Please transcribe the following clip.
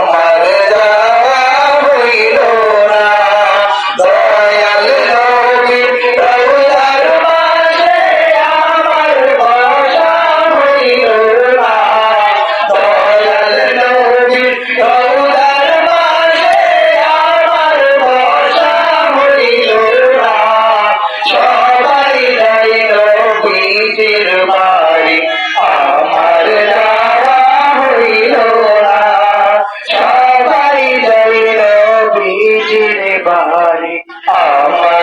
আমার হইল না। বাড়ি আমার